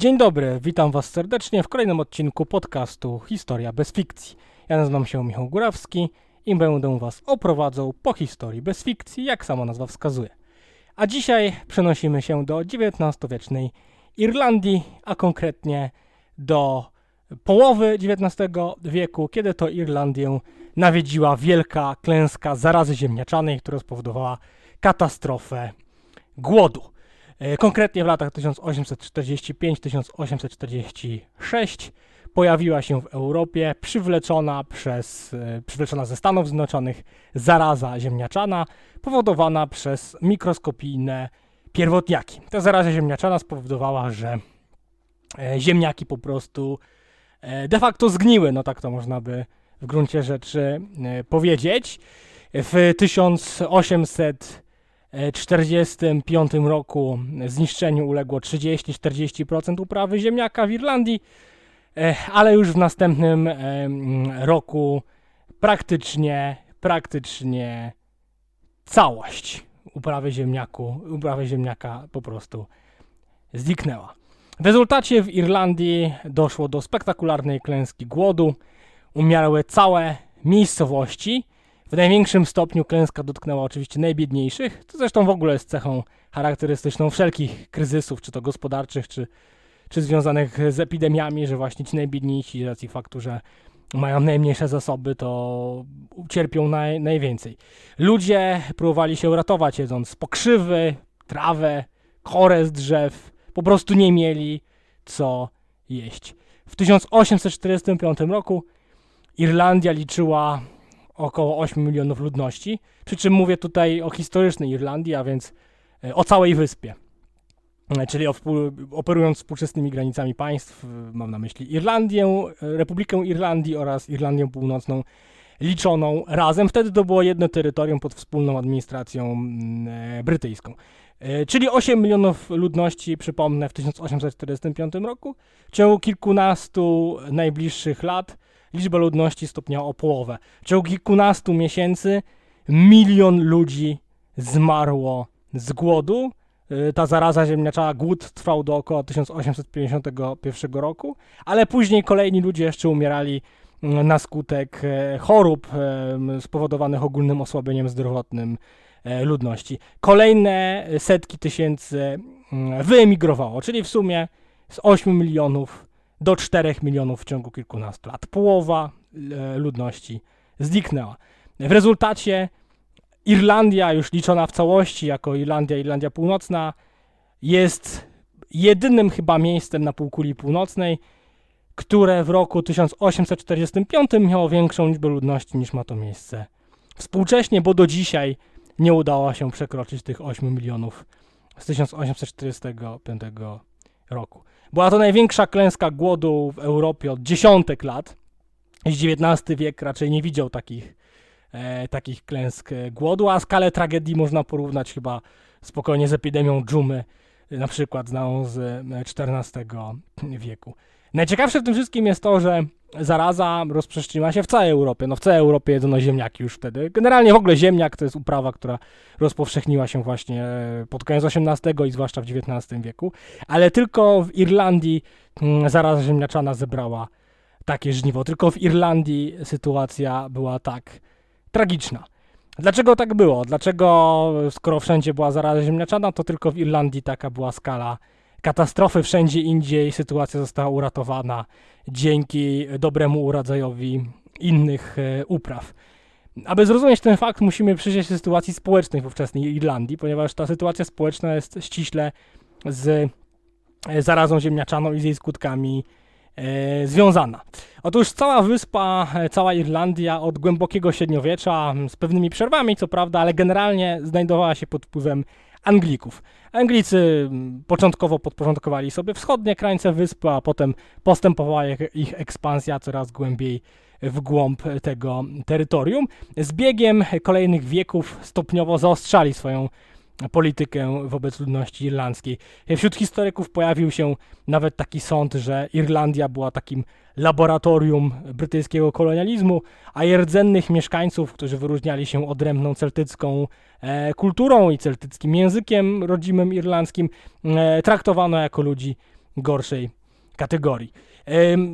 Dzień dobry, witam Was serdecznie w kolejnym odcinku podcastu Historia bez fikcji. Ja nazywam się Michał Górawski i będę Was oprowadzał po historii bez fikcji, jak sama nazwa wskazuje. A dzisiaj przenosimy się do XIX-wiecznej Irlandii, a konkretnie do połowy XIX wieku, kiedy to Irlandię nawiedziła wielka klęska zarazy ziemniaczanej, która spowodowała katastrofę głodu. E, Konkretnie w latach 1845-1846 pojawiła się w Europie przywleczona przez, e, przywleczona ze Stanów Zjednoczonych zaraza ziemniaczana powodowana przez mikroskopijne pierwotniaki. Ta zaraza ziemniaczana spowodowała, że e, ziemniaki po prostu de facto zgniły, no tak to można by w gruncie rzeczy powiedzieć. W 1845 roku zniszczeniu uległo 30-40% uprawy ziemniaka w Irlandii, e, ale już w następnym e, roku praktycznie, praktycznie całość uprawy ziemniaku, uprawy ziemniaka po prostu zniknęła. W rezultacie w Irlandii doszło do spektakularnej klęski głodu. Umiarły całe miejscowości. W największym stopniu klęska dotknęła oczywiście najbiedniejszych, co zresztą w ogóle jest cechą charakterystyczną wszelkich kryzysów, czy to gospodarczych, czy, czy związanych z epidemiami, że właśnie ci najbiedniejsi z racji faktu, że mają najmniejsze zasoby, to cierpią naj, najwięcej. Ludzie próbowali się ratować jedząc pokrzywy, trawę, korę z drzew, po prostu nie mieli co jeść. W 1845 roku Irlandia liczyła około 8 milionów ludności, przy czym mówię tutaj o historycznej Irlandii, a więc e, o całej wyspie. E, Czyli operując współczesnymi granicami państw, e, mam na myśli Irlandię, Republikę Irlandii oraz Irlandię Północną liczoną razem. Wtedy to było jedno terytorium pod wspólną administracją brytyjską. Czyli 8 milionów ludności, przypomnę, w 1845 roku. W ciągu kilkunastu najbliższych lat liczba ludności stopniała o połowę. W ciągu kilkunastu miesięcy milion ludzi zmarło z głodu. Y, Ta zaraza ziemniaczana, głód trwał do około 1851 roku, ale później kolejni ludzie jeszcze umierali mm, na skutek e, chorób spowodowanych ogólnym osłabieniem zdrowotnym ludności. Kolejne setki tysięcy wyemigrowało, czyli w sumie z 8 milionów do 4 milionów w ciągu kilkunastu lat. Połowa e, ludności zniknęła. W rezultacie Irlandia, już liczona w całości jako Irlandia, Irlandia Północna, jest jedynym chyba miejscem na półkuli północnej, które w roku 1845 miało większą liczbę ludności niż ma to miejsce współcześnie, bo do dzisiaj nie udało się przekroczyć tych 8 milionów z 1845 roku. Była to największa klęska głodu w Europie od dziesiątek lat. XIX wiek raczej nie widział takich, e, takich klęsk e, głodu, a skalę tragedii można porównać chyba spokojnie z epidemią dżumy, e, na przykład znaną z e, XIV wieku. Najciekawsze w tym wszystkim jest to, że zaraza rozprzestrzeniła się w całej Europie. No w całej Europie jedzono ziemniaki już wtedy. Generalnie w ogóle ziemniak to jest uprawa, która rozpowszechniła się właśnie e, pod koniec XVIII i zwłaszcza w XIX wieku. Ale tylko w Irlandii mm, zaraza ziemniaczana zebrała takie żniwo. Tylko w Irlandii sytuacja była tak tragiczna. Dlaczego tak było? Dlaczego, skoro wszędzie była zaraza ziemniaczana, to tylko w Irlandii taka była skala katastrofy? Wszędzie indziej sytuacja została uratowana dzięki dobremu urodzajowi innych e, upraw. Aby zrozumieć ten fakt, musimy przyjrzeć się sytuacji społecznej w ówczesnej Irlandii, ponieważ ta sytuacja społeczna jest ściśle z e, zarazą ziemniaczaną i z jej skutkami e, związana. Otóż cała wyspa, e, cała Irlandia od głębokiego średniowiecza, z pewnymi przerwami co prawda, ale generalnie znajdowała się pod wpływem Anglików. Anglicy m, początkowo podporządkowali sobie wschodnie krańce wyspy, a potem postępowała ich ekspansja coraz głębiej w głąb tego terytorium. Z biegiem kolejnych wieków stopniowo zaostrzali swoją politykę wobec ludności irlandzkiej. Wśród historyków pojawił się nawet taki sąd, że Irlandia była takim laboratorium brytyjskiego kolonializmu, a jej rdzennych mieszkańców, którzy wyróżniali się odrębną celtycką e, kulturą i celtyckim językiem rodzimym irlandzkim, e, traktowano jako ludzi gorszej kategorii.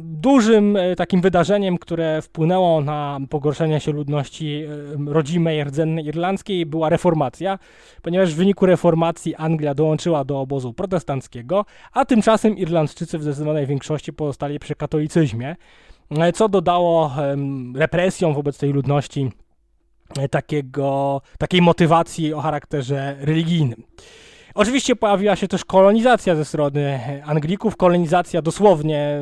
Dużym e, takim wydarzeniem, które wpłynęło na pogorszenie się ludności em, rodzimej, rdzennej irlandzkiej była reformacja, ponieważ w wyniku reformacji Anglia dołączyła do obozu protestanckiego, a tymczasem Irlandczycy w zdecydowanej większości pozostali przy katolicyzmie, e, co dodało represjom wobec tej ludności e, takiego, takiej motywacji o charakterze religijnym. Oczywiście pojawiła się też kolonizacja ze strony Anglików, kolonizacja dosłownie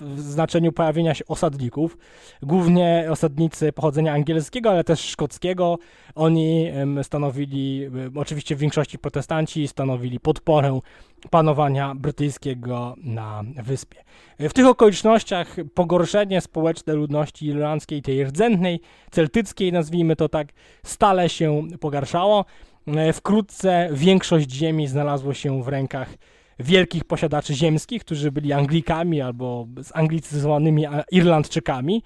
w znaczeniu pojawienia się osadników, głównie osadnicy pochodzenia angielskiego, ale też szkockiego. Oni stanowili, oczywiście w większości protestanci, stanowili podporę panowania brytyjskiego na wyspie. W tych okolicznościach pogorszenie społeczne ludności irlandzkiej, tej rdzennej, celtyckiej, nazwijmy to tak, stale się pogarszało. E, Wkrótce większość ziemi znalazło się w rękach wielkich posiadaczy ziemskich, którzy byli Anglikami albo zanglicyzowanymi a- Irlandczykami,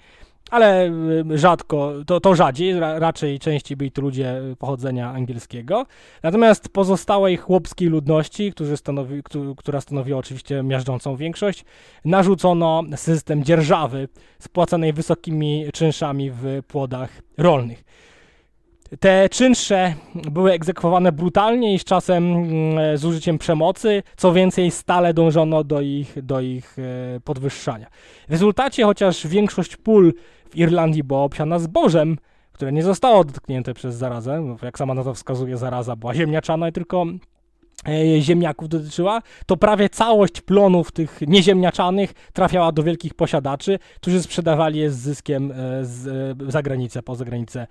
ale e, rzadko, to, to rzadziej, ra, raczej częściej byli to ludzie pochodzenia angielskiego. Natomiast pozostałej chłopskiej ludności, którzy stanowi, któ- która stanowiła oczywiście miażdżącą większość, narzucono system dzierżawy spłacanej wysokimi czynszami w płodach rolnych. Te czynsze były egzekwowane brutalnie i z czasem mm, z użyciem przemocy, co więcej stale dążono do ich, do ich e, podwyższania. W rezultacie, chociaż większość pól w Irlandii była obsiana zbożem, które nie zostało dotknięte przez zarazę, jak sama nazwa wskazuje, zaraza była ziemniaczana i tylko e, ziemniaków dotyczyła, to prawie całość plonów tych nieziemniaczanych trafiała do wielkich posiadaczy, którzy sprzedawali je z zyskiem e, z, e, za granicę, poza granicę e,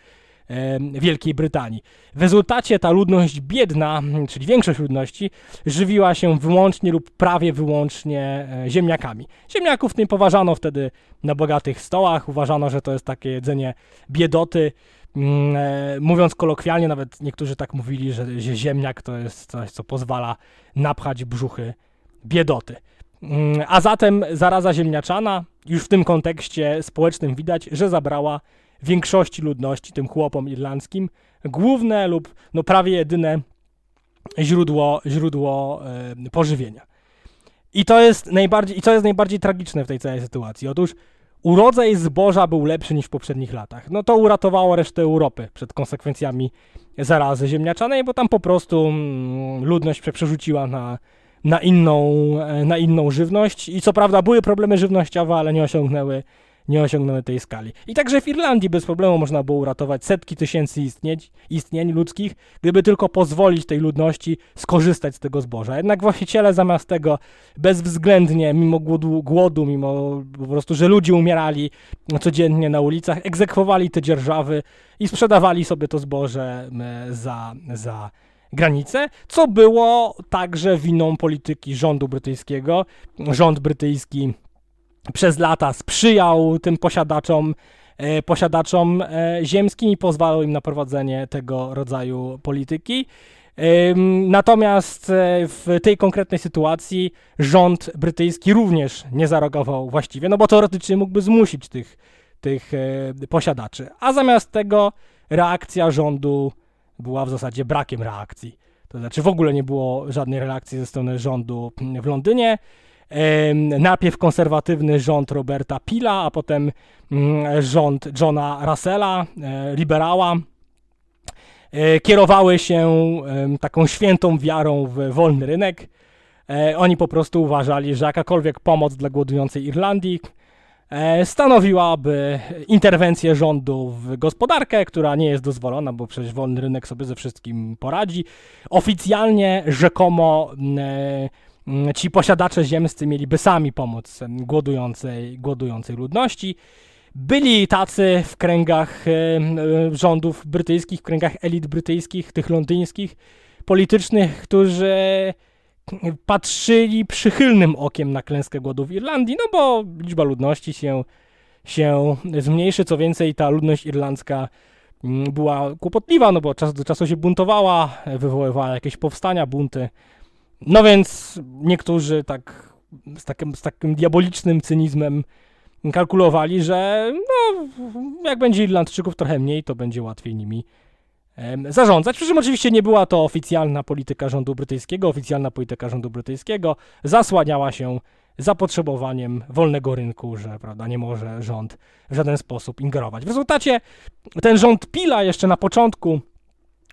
Wielkiej Brytanii. W rezultacie ta ludność biedna, mm, czyli większość ludności, żywiła się wyłącznie lub prawie wyłącznie e, ziemniakami. Ziemniaków nie poważano wtedy na bogatych stołach, uważano, że to jest takie jedzenie biedoty. Mm, e, Mówiąc kolokwialnie, nawet niektórzy tak mówili, że, że ziemniak to jest coś, co pozwala napchać brzuchy biedoty. Mm, A zatem zaraza ziemniaczana, już w tym kontekście społecznym widać, że zabrała większości ludności, tym chłopom irlandzkim, główne lub no prawie jedyne źródło, źródło e, pożywienia. I to jest najbardziej, i co jest najbardziej tragiczne w tej całej sytuacji? Otóż urodzaj zboża był lepszy niż w poprzednich latach. No to uratowało resztę Europy przed konsekwencjami zarazy ziemniaczanej, bo tam po prostu mm, ludność przerzuciła na, na, inną, e, na inną żywność i co prawda były problemy żywnościowe, ale nie osiągnęły nie osiągnęły tej skali. I także w Irlandii bez problemu można było uratować setki tysięcy istnień, istnień ludzkich, gdyby tylko pozwolić tej ludności skorzystać z tego zboża. Jednak właściciele zamiast tego bezwzględnie, mimo głodu, głodu mimo po prostu, że ludzie umierali codziennie na ulicach, egzekwowali te dzierżawy i sprzedawali sobie to zboże za, za granicę, co było także winą polityki rządu brytyjskiego. Rząd brytyjski przez lata sprzyjał tym posiadaczom, e, posiadaczom e, ziemskim i pozwalał im na prowadzenie tego rodzaju polityki. Natomiast e, w tej konkretnej sytuacji rząd brytyjski również nie zareagował właściwie, no bo teoretycznie mógłby zmusić tych, tych posiadaczy. A zamiast tego reakcja rządu była w zasadzie brakiem reakcji. To znaczy w ogóle nie było żadnej reakcji ze strony rządu w Londynie. Najpierw konserwatywny rząd Roberta Pila, a potem mm, rząd Johna Russella, e, liberała, e, kierowały się taką świętą wiarą w wolny rynek. E, Oni po prostu uważali, że jakakolwiek pomoc dla głodującej Irlandii stanowiłaby interwencję rządu w gospodarkę, która nie jest dozwolona, bo przecież wolny rynek sobie ze wszystkim poradzi. Oficjalnie rzekomo mm, ci posiadacze ziemscy mieliby sami pomóc głodującej, głodującej ludności. Byli tacy w kręgach e, rządów brytyjskich, w kręgach elit brytyjskich, tych londyńskich, politycznych, którzy patrzyli przychylnym okiem na klęskę głodu w Irlandii, no bo liczba ludności się, się zmniejszy. Co więcej, ta ludność irlandzka mm, była kłopotliwa, no bo czas do czasu się buntowała, wywoływała jakieś powstania, bunty. No więc niektórzy tak z takim, z takim diabolicznym cynizmem kalkulowali, że no, jak będzie Irlandczyków trochę mniej, to będzie łatwiej nimi zarządzać. Przy czym oczywiście nie była to oficjalna polityka rządu brytyjskiego. Oficjalna polityka rządu brytyjskiego zasłaniała się zapotrzebowaniem wolnego rynku, że prawda, nie może rząd w żaden sposób ingerować. W rezultacie ten rząd Pila jeszcze na początku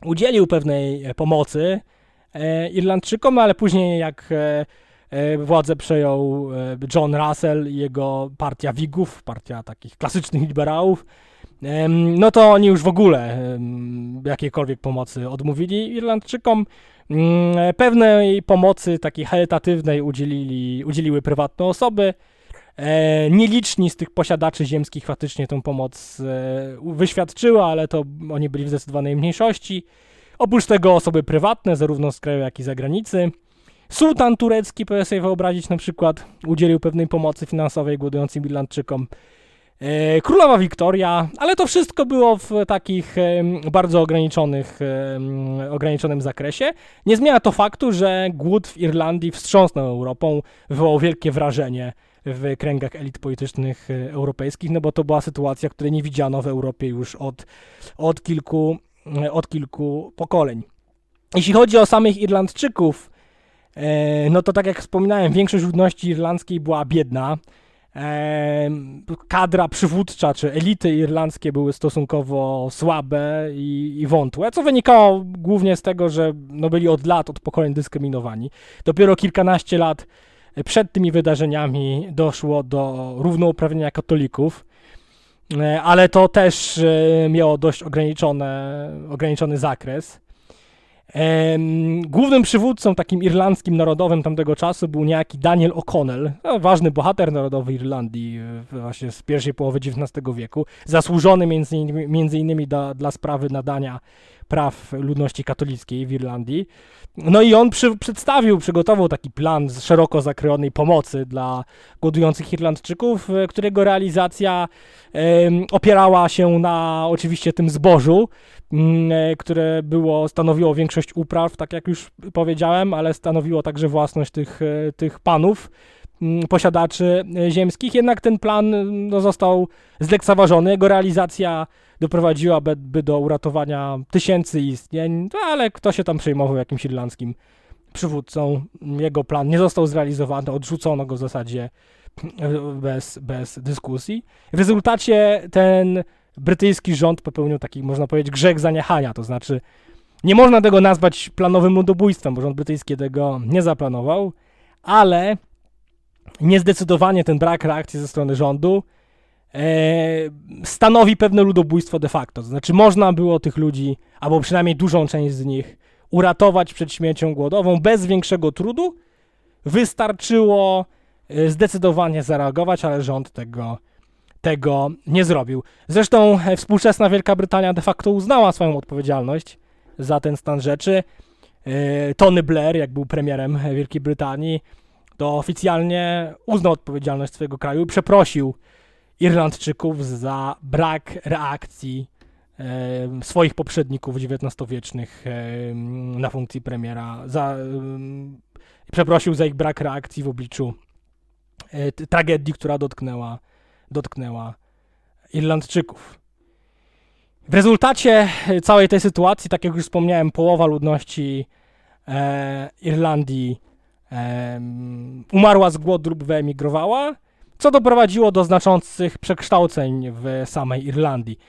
udzielił pewnej e, pomocy Irlandczykom, ale później jak e, e, władzę przejął e, John Russell i jego partia Wigów, partia takich klasycznych liberałów, no to oni już w ogóle jakiejkolwiek pomocy odmówili Irlandczykom. Mm, e, Pewnej pomocy takiej charytatywnej udzielili, udzieliły prywatne osoby. E, nieliczni z tych posiadaczy ziemskich faktycznie tą pomoc e, wyświadczyły, ale to oni byli w zdecydowanej mniejszości. Oprócz tego osoby prywatne, zarówno z kraju, jak i zagranicy. Sułtan turecki, proszę sobie wyobrazić, na przykład udzielił pewnej pomocy finansowej głodującym Irlandczykom. E, Królowa Wiktoria, ale to wszystko było w takich bardzo ograniczonych, ograniczonym zakresie. Nie zmienia to faktu, że głód w Irlandii wstrząsnął Europą, wywołał wielkie wrażenie w kręgach elit politycznych e, europejskich, no bo to była sytuacja, której nie widziano w Europie już od, od, kilku, od kilku pokoleń. Jeśli chodzi o samych Irlandczyków, e, no to tak jak wspominałem, większość ludności irlandzkiej była biedna. Em, kadra przywódcza czy elity irlandzkie były stosunkowo słabe i, i wątłe, co wynikało głównie z tego, że no byli od lat, od pokoleń dyskryminowani. Dopiero kilkanaście lat przed tymi wydarzeniami doszło do równouprawnienia katolików, e, ale to też e, miało dość ograniczone, ograniczony zakres. Głównym przywódcą takim irlandzkim narodowym tamtego czasu był niejaki Daniel O'Connell, no, ważny bohater narodowy Irlandii e, właśnie z pierwszej połowy XIX wieku, zasłużony między innymi, między innymi da, dla sprawy nadania praw ludności katolickiej w Irlandii. No i on przy, przedstawił, przygotował taki plan szeroko zakrojonej pomocy dla głodujących Irlandczyków, e, którego realizacja opierała się na oczywiście tym zbożu, mm, e, które było, stanowiło większość upraw, tak jak już powiedziałem, ale stanowiło także własność tych, e, tych panów, posiadaczy e, ziemskich. Jednak ten plan no, został zlekceważony. Jego realizacja doprowadziłaby by do uratowania tysięcy istnień, no, ale kto się tam przejmował jakimś irlandzkim przywódcą? Jego plan nie został zrealizowany, odrzucono go w zasadzie e, bez, bez dyskusji. W rezultacie ten brytyjski rząd popełnił taki, można powiedzieć, grzech zaniechania, to znaczy nie można tego nazwać planowym ludobójstwem, bo rząd brytyjski tego nie zaplanował, ale niezdecydowanie ten brak reakcji ze strony rządu e, stanowi pewne ludobójstwo de facto. To znaczy można było tych ludzi, albo przynajmniej dużą część z nich, uratować przed śmiercią głodową bez większego trudu. Wystarczyło e, zdecydowanie zareagować, ale rząd tego, tego nie zrobił. Zresztą e, współczesna Wielka Brytania de facto uznała swoją odpowiedzialność za ten stan rzeczy. E, Tony Blair, jak był premierem Wielkiej Brytanii, to oficjalnie uznał odpowiedzialność swojego kraju i przeprosił Irlandczyków za brak reakcji swoich poprzedników XIX-wiecznych na funkcji premiera. Za, przeprosił za ich brak reakcji w obliczu e, tragedii, która dotknęła, dotknęła Irlandczyków. W rezultacie e, całej tej sytuacji, tak jak już wspomniałem, połowa ludności e, Irlandii umarła z głodu lub wyemigrowała, co doprowadziło do znaczących przekształceń w samej Irlandii.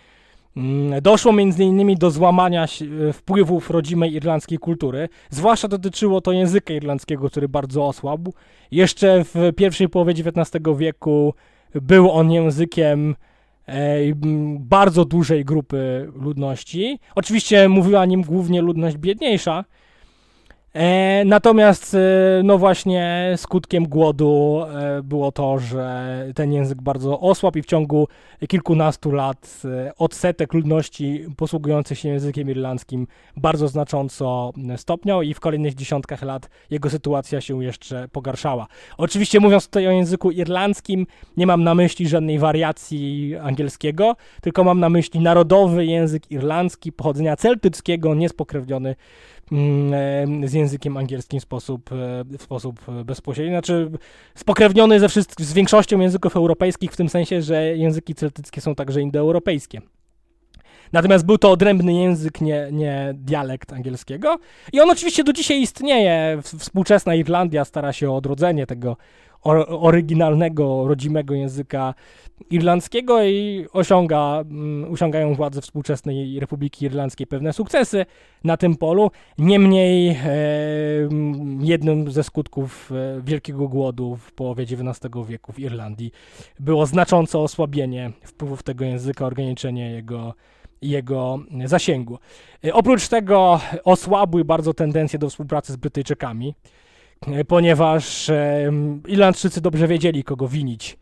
Mm, Doszło innymi do złamania e, wpływów rodzimej irlandzkiej kultury. Zwłaszcza dotyczyło to języka irlandzkiego, który bardzo osłabł. Jeszcze w pierwszej połowie XIX wieku był on językiem e, bardzo dużej grupy ludności. Oczywiście mówiła nim głównie ludność biedniejsza. E, natomiast, e, no właśnie, skutkiem głodu e, było to, że ten język bardzo osłabł i w ciągu kilkunastu lat e, odsetek ludności posługujących się językiem irlandzkim bardzo znacząco stopniał i w kolejnych dziesiątkach lat jego sytuacja się jeszcze pogarszała. Oczywiście mówiąc tutaj o języku irlandzkim, nie mam na myśli żadnej wariacji angielskiego, tylko mam na myśli narodowy język irlandzki pochodzenia celtyckiego, niespokrewniony z językiem angielskim w sposób, e, w sposób e, bezpośredni, znaczy spokrewniony ze wszystk- z większością języków europejskich w tym sensie, że języki celtyckie są także indoeuropejskie. Natomiast był to odrębny język, nie, nie dialekt angielskiego. I on oczywiście do dzisiaj istnieje. Współczesna Irlandia stara się o odrodzenie tego oryginalnego, rodzimego języka irlandzkiego i osiąga, mm, osiągają władze współczesnej Republiki Irlandzkiej pewne sukcesy na tym polu. Niemniej e, mm, jednym ze skutków e, wielkiego głodu w połowie XIX wieku w Irlandii było znaczące osłabienie wpływów tego języka, ograniczenie jego, jego zasięgu. E, Oprócz tego osłabły bardzo tendencje do współpracy z Brytyjczykami, ponieważ e, Irlandczycy dobrze wiedzieli, kogo winić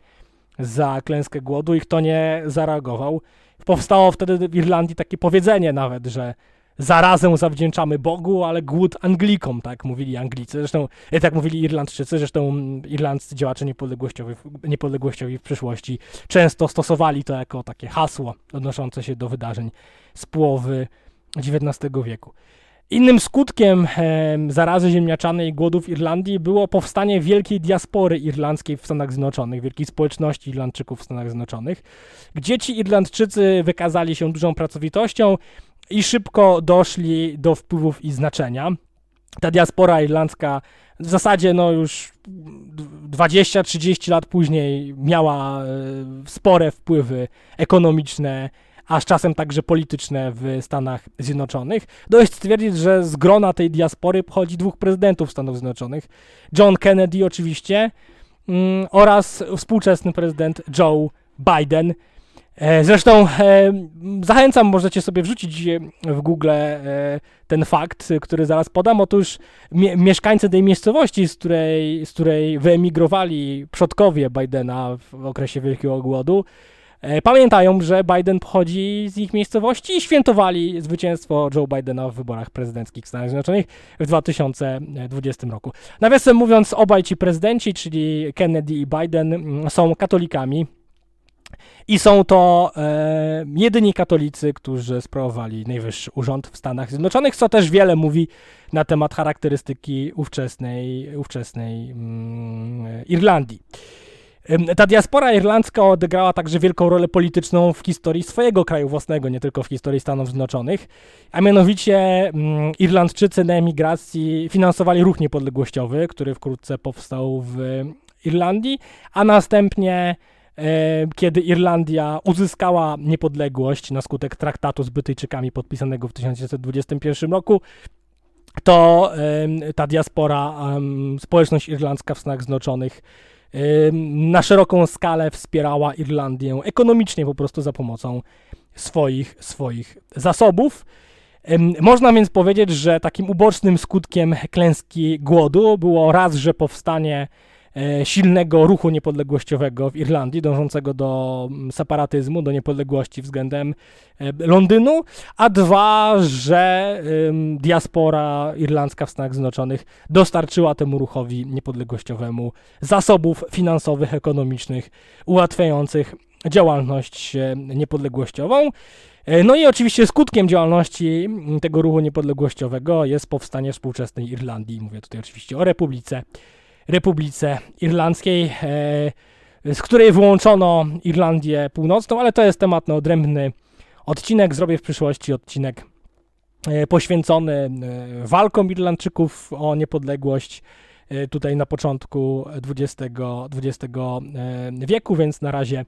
za klęskę głodu i kto nie zareagował. Powstało wtedy w Irlandii takie powiedzenie nawet, że zarazem zawdzięczamy Bogu, ale głód Anglikom, tak mówili Anglicy, zresztą e, tak mówili Irlandczycy, zresztą irlandzcy działacze niepodległościowi, niepodległościowi w przyszłości często stosowali to jako takie hasło odnoszące się do wydarzeń z połowy XIX wieku. Innym skutkiem em, zarazy ziemniaczanej i głodu w Irlandii było powstanie wielkiej diaspory irlandzkiej w Stanach Zjednoczonych, wielkiej społeczności Irlandczyków w Stanach Zjednoczonych, gdzie ci Irlandczycy wykazali się dużą pracowitością i szybko doszli do wpływów i znaczenia. Ta diaspora irlandzka w zasadzie no już 20-30 lat później miała e, spore wpływy ekonomiczne, a z czasem także polityczne w Stanach Zjednoczonych. Dość stwierdzić, że z grona tej diaspory pochodzi dwóch prezydentów Stanów Zjednoczonych. John Kennedy oczywiście mm, oraz współczesny prezydent Joe Biden. E, Zresztą e, zachęcam, możecie sobie wrzucić e, w Google e, ten fakt, który zaraz podam. Otóż mie mieszkańcy tej miejscowości, z której, z której wyemigrowali przodkowie Bidena w okresie Wielkiego Głodu, pamiętają, że Biden pochodzi z ich miejscowości i świętowali zwycięstwo Joe Bidena w wyborach prezydenckich w Stanach Zjednoczonych w 2020 roku. Nawiasem mówiąc, obaj ci prezydenci, czyli Kennedy i Biden, mm, są katolikami. I są to e, jedyni katolicy, którzy sprawowali najwyższy urząd w Stanach Zjednoczonych, co też wiele mówi na temat charakterystyki ówczesnej, ówczesnej mm, Irlandii. Ta diaspora irlandzka odegrała także wielką rolę polityczną w historii swojego kraju własnego, nie tylko w historii Stanów Zjednoczonych, a mianowicie mm, Irlandczycy na emigracji finansowali ruch niepodległościowy, który wkrótce powstał w Irlandii, a następnie e, kiedy Irlandia uzyskała niepodległość na skutek traktatu z Brytyjczykami podpisanego w 1921 roku, to ta diaspora, społeczność irlandzka w Stanach Zjednoczonych na szeroką skalę wspierała Irlandię ekonomicznie po prostu za pomocą swoich, swoich zasobów. Można więc powiedzieć, że takim ubocznym skutkiem klęski głodu było raz, że powstanie silnego ruchu niepodległościowego w Irlandii, dążącego do mm, separatyzmu, do niepodległości względem e, Londynu, a dwa, że diaspora irlandzka w Stanach Zjednoczonych dostarczyła temu ruchowi niepodległościowemu zasobów finansowych, ekonomicznych, ułatwiających działalność e, niepodległościową. E, No i oczywiście skutkiem działalności mm, tego ruchu niepodległościowego jest powstanie współczesnej Irlandii. Mówię tutaj oczywiście o Republice, Republice Irlandzkiej, e, z której wyłączono Irlandię Północną, ale to jest temat na odrębny odcinek. Zrobię w przyszłości odcinek e, poświęcony e, walkom Irlandczyków o niepodległość tutaj na początku XX, XX wieku, więc na razie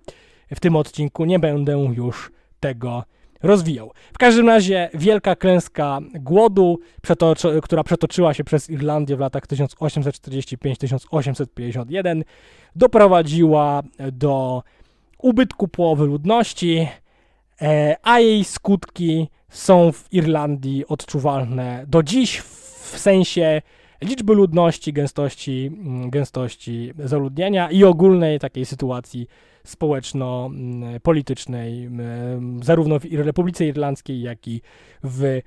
w tym odcinku nie będę już tego rozwijał. W każdym razie wielka klęska głodu, przetoczy, która przetoczyła się przez Irlandię w latach 1845-1851, doprowadziła do ubytku połowy ludności, e, a jej skutki są w Irlandii odczuwalne do dziś w sensie liczby ludności, gęstości, gęstości zaludnienia i ogólnej takiej sytuacji społeczno-politycznej, mm, zarówno w Republice Irlandzkiej, jak i w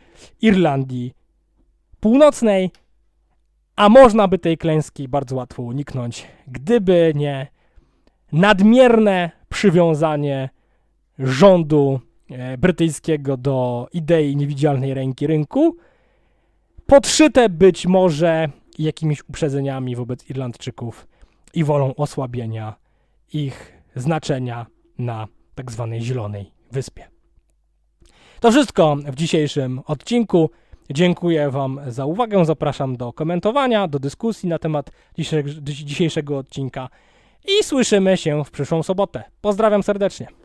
Irlandii Północnej. A można by tej klęski bardzo łatwo uniknąć, gdyby nie nadmierne przywiązanie rządu e, brytyjskiego do idei niewidzialnej ręki rynku, podszyte być może jakimiś uprzedzeniami wobec Irlandczyków i wolą osłabienia ich znaczenia na tak zwanej Zielonej Wyspie. To wszystko w dzisiejszym odcinku. Dziękuję Wam za uwagę. Zapraszam do komentowania, do dyskusji na temat dzisiejszego- odcinka i słyszymy się w przyszłą sobotę. Pozdrawiam serdecznie.